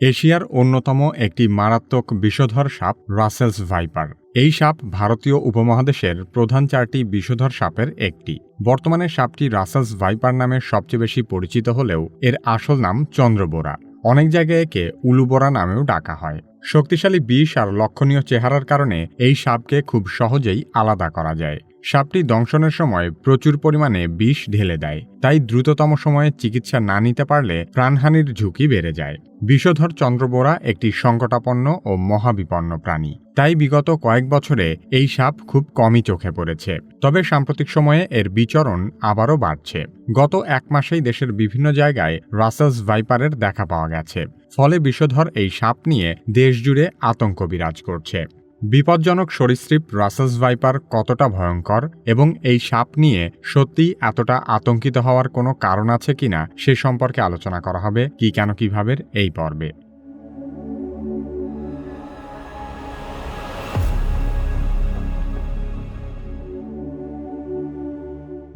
এশিয়ার অন্যতম একটি মারাত্মক বিষধর সাপ রাসেলস ভাইপার। এই সাপ ভারতীয় উপমহাদেশের প্রধান চারটি বিষধর সাপের একটি। বর্তমানে সাপটি রাসেলস ভাইপার নামে সবচেয়ে বেশি পরিচিত হলেও এর আসল নাম চন্দ্রবোরা। অনেক জায়গায় একে উলুবোরা নামেও ডাকা হয়। শক্তিশালী বিষ আর লক্ষণীয় চেহারার কারণে এই সাপকে খুব সহজেই আলাদা করা যায়। সাপটি দংশনের সময় প্রচুর পরিমাণে বিষ ঢেলে দেয়। তাই দ্রুততম সময়ে চিকিৎসা না নিতে পারলে প্রাণহানির ঝুঁকি বেড়ে যায়। বিষধর চন্দ্রবোরা একটি সংকটাপন্ন ও মহাবিপন্ন প্রাণী। তাই বিগত কয়েক বছরে এই সাপ খুব কমই চোখে পড়েছে। তবে সাম্প্রতিক সময়ে এর বিচরণ আবারও বাড়ছে। গত এক মাসেই দেশের বিভিন্ন জায়গায় রাসেলস ভাইপারের দেখা পাওয়া গেছে। ফলে বিষধর এই সাপ নিয়ে দেশজুড়ে আতঙ্ক বিরাজ করছে। বিপজ্জনক সরীসৃপ রাসেলস ভাইপার কতটা ভয়ঙ্কর এবং এই সাপ নিয়ে সত্যি এতটা আতঙ্কিত হওয়ার কোনো কারণ আছে কিনা সে সম্পর্কে আলোচনা করা হবে কি কেন কীভাবে এই পর্বে।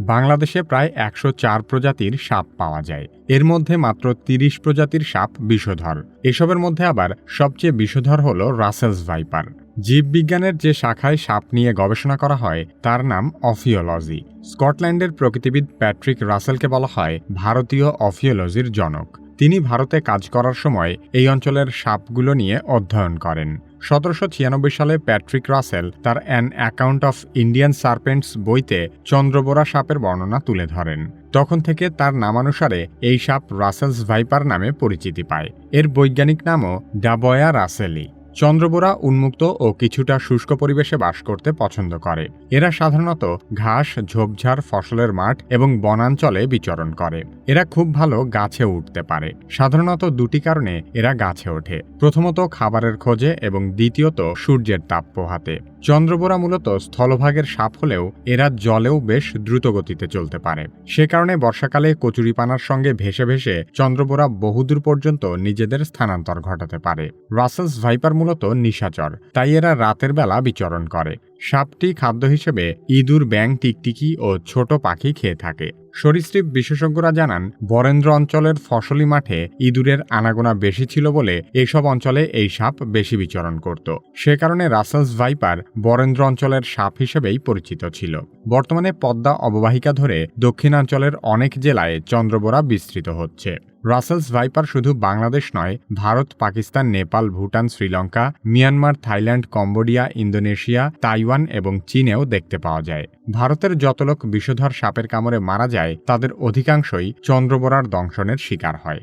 বাংলাদেশে প্রায় একশো চার প্রজাতির সাপ পাওয়া যায়। এর মধ্যে মাত্র তিরিশ প্রজাতির সাপ বিষধর। এসবের মধ্যে আবার সবচেয়ে বিষধর হল রাসেলস ভাইপার। জীববিজ্ঞানের যে শাখায় সাপ নিয়ে গবেষণা করা হয়, তার নাম অফিওলজি। স্কটল্যান্ডের প্রকৃতিবিদ প্যাট্রিক রাসেলকে বলা হয় ভারতীয় অফিওলজির জনক। তিনি ভারতে কাজ করার সময় এই অঞ্চলের সাপগুলো নিয়ে অধ্যয়ন করেন। সতেরোশো ছিয়ানব্বই সালে প্যাট্রিক রাসেল তার an account of Indian serpents বইতে চন্দ্রবোরা সাপের বর্ণনা তুলে ধরেন। তখন থেকে তার নামানুসারে এই সাপ রাসেলস ভাইপার নামে পরিচিতি পায়। এর বৈজ্ঞানিক নামও ডাবয়া রাসেলি। চন্দ্রবোরা উন্মুক্ত ও কিছুটা শুষ্ক পরিবেশে বাস করতে পছন্দ করে। এরা সাধারণত ঘাস, ঝোপঝাড়, ফসলের মাঠ এবং বনাঞ্চলে বিচরণ করে। এরা খুব ভালো গাছে উঠতে পারে। সাধারণত দুটি কারণে এরা গাছে ওঠে। প্রথমত খাবারের খোঁজে এবং দ্বিতীয়ত সূর্যের তাপ পোহাতে চন্দ্রবোরা মূলত স্থলভাগের সাপ হলেও এরা জলেও বেশ দ্রুত গতিতে চলতে পারে। সে কারণে বর্ষাকালে কচুরিপানার সঙ্গে ভেসে ভেসে চন্দ্রবোরা বহুদূর পর্যন্ত নিজেদের স্থানান্তর ঘটাতে পারে। রাসেলস ভাইপার মূলত নিশাচর, তাই এরা রাতের বেলা বিচরণ করে। সাপটি খাদ্য হিসেবে ইঁদুর, ব্যাং, টিকটিকি ও ছোট পাখি খেয়ে থাকে। সরীসৃপ বিশেষজ্ঞরা জানান, বরেন্দ্র অঞ্চলের ফসলি মাঠে ইঁদুরের আনাগোনা বেশি ছিল বলে এইসব অঞ্চলে এই সাপ বেশি বিচরণ করত। সে কারণে রাসেলস ভাইপার বরেন্দ্র অঞ্চলের সাপ হিসেবেই পরিচিত ছিল। বর্তমানে পদ্মা অববাহিকা ধরে দক্ষিণাঞ্চলের অনেক জেলায় চন্দ্রবোরা বিস্তৃত হচ্ছে। রাসেলস ভাইপার শুধু বাংলাদেশ নয়, Bharat, Pakistan, Nepal, Bhutan, Sri Lanka, Myanmar, Thailand, Cambodia, Indonesia, Taiwan এবং চীনেও দেখতে পাওয়া যায়। ভারতের যত লোক বিষধর সাপের কামড়ে মারা যায়, তাদের অধিকাংশই চন্দ্রবরার দংশনের শিকার হয়।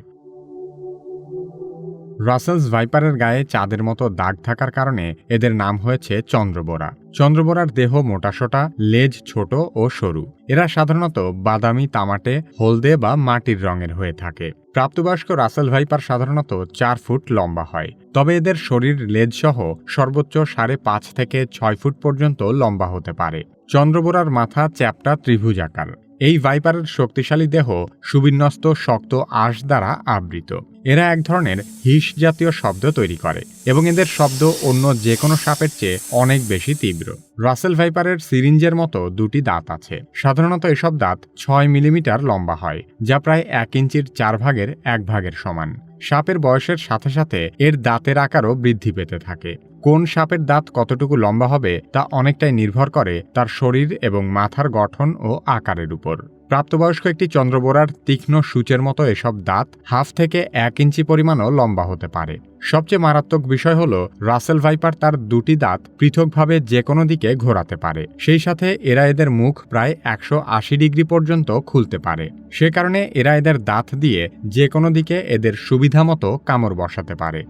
রাসেলস ভাইপারের গায়ে চাঁদের মতো দাগ থাকার কারণে এদের নাম হয়েছে চন্দ্রবোরা। চন্দ্রবোরার দেহ মোটাসোটা লেজ ছোট ও সরু। এরা সাধারণত বাদামি, তামাটে, হলদে বা মাটির রঙের হয়ে থাকে। প্রাপ্তবয়স্ক রাসেল ভাইপার সাধারণত চার ফুট লম্বা হয়, তবে এদের শরীর লেজসহ সর্বোচ্চ সাড়ে পাঁচ থেকে ছয় ফুট পর্যন্ত লম্বা হতে পারে। চন্দ্রবোরার মাথা চ্যাপটা ত্রিভুজাকার। এই ভাইপারের শক্তিশালী দেহ সুবিন্যস্ত, শক্ত আঁশ দ্বারা আবৃত। এরা এক ধরনের হিস জাতীয় শব্দ তৈরি করে এবং এদের শব্দ অন্য যে কোনো সাপের চেয়ে অনেক বেশি তীব্র। রাসেল ভাইপারের সিরিঞ্জের মতো দুটি দাঁত আছে। সাধারণত এসব দাঁত ছয় মিলিমিটার লম্বা হয়, যা প্রায় এক ইঞ্চির চার ভাগের এক ভাগের সমান। সাপের বয়সের সাথে সাথে এর দাঁতের আকারও বৃদ্ধি পেতে থাকে। কোন সাপের দাঁত কতটুকু লম্বা হবে তা অনেকটাই নির্ভর করে তার শরীর এবং মাথার গঠন ও আকারের উপর। প্রাপ্তবয়স্ক একটি চন্দ্রবোরার তীক্ষ্ণ সূচের মতো এসব দাঁত হাফ থেকে এক ইঞ্চি পরিমাণও লম্বা হতে পারে। সবচেয়ে মারাত্মক বিষয় হল, রাসেল ভাইপার তার দুটি দাঁত পৃথকভাবে যে কোনো দিকে ঘোরাতে পারে। সেই সাথে এরা এদের মুখ প্রায় একশো আশি ডিগ্রি পর্যন্ত খুলতে পারে। সে কারণে এরা এদের দাঁত দিয়ে যে কোনো দিকে এদের সুবিধা মতো কামড় বসাতে পারে।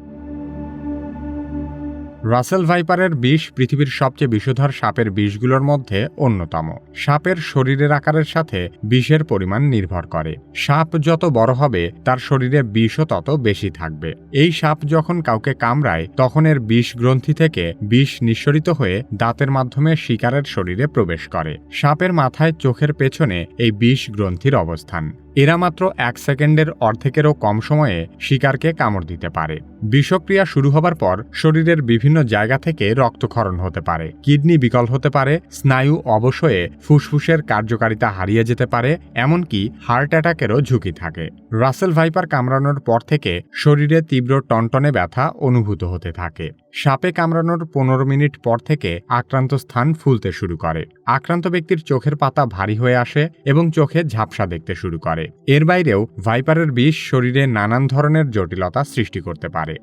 রাসেল ভাইপারের বিষ পৃথিবীর সবচেয়ে বিষধর সাপের বিষগুলোর মধ্যে অন্যতম। সাপের শরীরের আকারের সাথে বিষের পরিমাণ নির্ভর করে। সাপ যত বড় হবে, তার শরীরে বিষও তত বেশি থাকবে। এই সাপ যখন কাউকে কামড়ায়, তখন এর বিষ গ্রন্থি থেকে বিষ নিঃসরিত হয়ে দাঁতের মাধ্যমে শিকারের শরীরে প্রবেশ করে। সাপের মাথায় চোখের পেছনে এই বিষ গ্রন্থির অবস্থান। এরা মাত্র এক সেকেন্ডের অর্ধেকেরও কম সময়ে শিকারকে কামড় দিতে পারে। বিষক্রিয়া শুরু হবার পর শরীরের বিভিন্ন জায়গা থেকে রক্তক্ষরণ হতে পারে। কিডনি বিকল হতে পারে, স্নায়ু অবশ্যই ফুসফুসের কার্যকারিতা হারিয়ে যেতে পারে, এমনকি হার্ট অ্যাটাকেরও ঝুঁকি থাকে। রাসেল ভাইপার কামড়ানোর পর থেকে শরীরে তীব্র টনটনে ব্যথা অনুভূত হতে থাকে। সাপে কামড়ানোর পনেরো মিনিট পর থেকে আক্রান্ত স্থান ফুলতে শুরু করে। আক্রান্ত ব্যক্তির চোখের পাতা ভারী হয়ে আসে এবং চোখে ঝাপসা দেখতে শুরু করে। এর বাইরেও ভাইপারের বিষ শরীরে নানান ধরনের জটিলতা সৃষ্টি করতে পারে।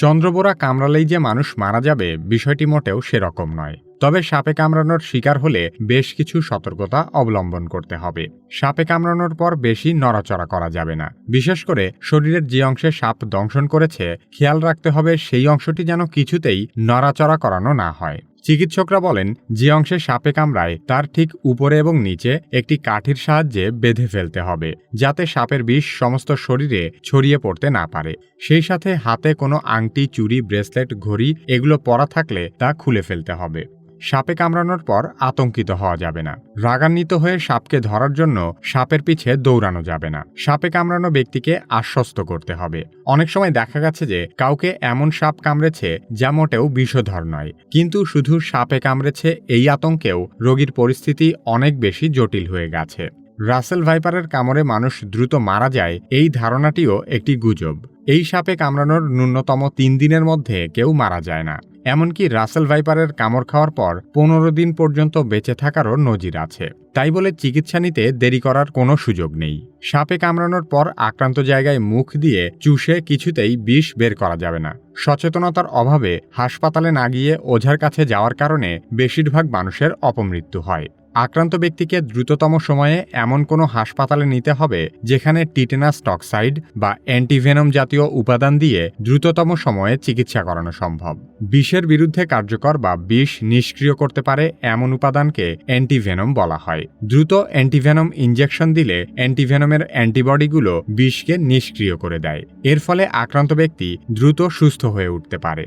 চন্দ্রবোরা কামড়ালেই যে মানুষ মারা যাবে বিষয়টি মোটেও সেরকম নয়। তবে সাপে কামড়ানোর শিকার হলে বেশ কিছু সতর্কতা অবলম্বন করতে হবে। সাপে কামড়ানোর পর বেশি নড়াচড়া করা যাবে না। বিশেষ করে শরীরের যে অংশে সাপ দংশন করেছে, খেয়াল রাখতে হবে সেই অংশটি যেন কিছুতেই নড়াচড়া করানো না হয়। চিকিৎসকরা বলেন, যে অংশে সাপে কামড়ায়, তার ঠিক উপরে এবং নিচে একটি কাঠির সাহায্যে বেঁধে ফেলতে হবে, যাতে সাপের বিষ সমস্ত শরীরে ছড়িয়ে পড়তে না পারে। সেই সাথে হাতে কোনো আংটি, চুড়ি, ব্রেসলেট, ঘড়ি এগুলো পরা থাকলে তা খুলে ফেলতে হবে। সাপে কামড়ানোর পর আতঙ্কিত হওয়া যাবে না। রাগান্বিত হয়ে সাপকে ধরার জন্য সাপের পিছে দৌড়ানো যাবে না। সাপে কামড়ানো ব্যক্তিকে আশ্বস্ত করতে হবে। অনেক সময় দেখা গেছে যে কাউকে এমন সাপ কামড়েছে যা মোটেও বিষধর নয়। কিন্তু শুধু সাপে কামড়েছে এই আতঙ্কেও রোগীর পরিস্থিতি অনেক বেশি জটিল হয়ে গেছে। রাসেল ভাইপারের কামড়ে মানুষ দ্রুত মারা যায় এই ধারণাটিও একটি গুজব। এই সাপে কামড়ানোর ন্যূনতম তিন দিনের মধ্যে কেউ মারা যায় না। এমনকি রাসেল ভাইপারের কামড় খাওয়ার পর পনেরো দিন পর্যন্ত বেঁচে থাকারও নজির আছে। তাই বলে চিকিৎসা নিতে দেরি করার কোনো সুযোগ নেই। সাপে কামড়ানোর পর আক্রান্ত জায়গায় মুখ দিয়ে চুষে কিছুতেই বিষ বের করা যাবে না। সচেতনতার অভাবে হাসপাতালে না গিয়ে ওঝার কাছে যাওয়ার কারণে বেশিরভাগ মানুষের অপমৃত্যু হয়। আক্রান্ত ব্যক্তিকে দ্রুততম সময়ে এমন কোনো হাসপাতালে নিতে হবে যেখানে টিটেনাস টক্সাইড বা অ্যান্টিভেনম জাতীয় উপাদান দিয়ে দ্রুততম সময়ে চিকিৎসা করানো সম্ভব। বিষের বিরুদ্ধে কার্যকর বা বিষ নিষ্ক্রিয় করতে পারে এমন উপাদানকে অ্যান্টিভেনম বলা হয়। দ্রুত অ্যান্টিভেনম ইনজেকশন দিলে অ্যান্টিভেনমের অ্যান্টিবডিগুলো বিষকে নিষ্ক্রিয় করে দেয়। এর ফলে আক্রান্ত ব্যক্তি দ্রুত সুস্থ হয়ে উঠতে পারে।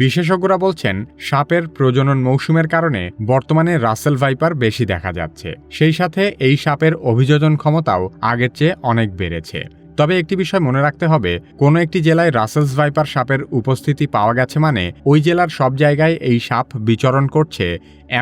বিশেষজ্ঞরা বলছেন, সাপের প্রজনন মৌসুমের কারণে বর্তমানে রাসেল ভাইপার বেশি দেখা যাচ্ছে। সেই সাথে এই সাপের অভিযোজন ক্ষমতাও আগের চেয়ে অনেক বেড়েছে। তবে একটি বিষয় মনে রাখতে হবে, কোনো একটি জেলায় রাসেলস ভাইপার সাপের উপস্থিতি পাওয়া গেছে মানে ওই জেলার সব জায়গায় এই সাপ বিচরণ করছে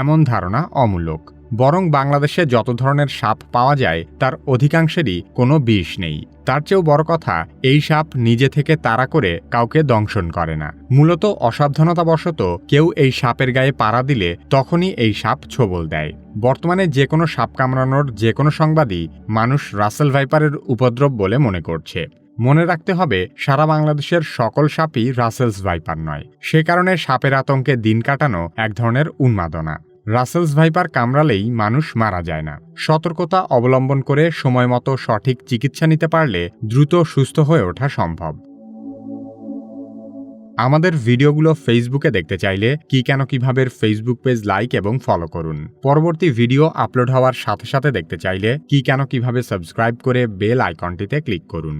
এমন ধারণা অমূলক। বরং বাংলাদেশে যত ধরনের সাপ পাওয়া যায়, তার অধিকাংশেরই কোনো বিষ নেই। তার চেয়েও বড় কথা, এই সাপ নিজে থেকে তাড়া করে কাউকে দংশন করে না। মূলত অসাবধানতাবশত কেউ এই সাপের গায়ে পাড়া দিলে তখনই এই সাপ ছোবল দেয়। বর্তমানে যে কোনো সাপ কামড়ানোর যে কোনো সংবাদই মানুষ রাসেল ভাইপারের উপদ্রব বলে মনে করছে। মনে রাখতে হবে, সারা বাংলাদেশের সকল সাপই রাসেলস ভাইপার নয়। সে কারণে সাপের আতঙ্কে দিন কাটানো এক ধরনের উন্মাদনা। রাসেলস ভাইপার কামড়ালেই মানুষ মারা যায় না। সতর্কতা অবলম্বন করে সময় মতো সঠিক চিকিৎসা নিতে পারলে দ্রুত সুস্থ হয়ে ওঠা সম্ভব। আমাদের ভিডিওগুলো ফেসবুকে দেখতে চাইলে কি কেন কীভাবে ফেসবুক পেজ লাইক এবং ফলো করুন। পরবর্তী ভিডিও আপলোড হওয়ার সাথে সাথে দেখতে চাইলে কি কেন কীভাবে সাবস্ক্রাইব করে বেল আইকনটিতে ক্লিক করুন।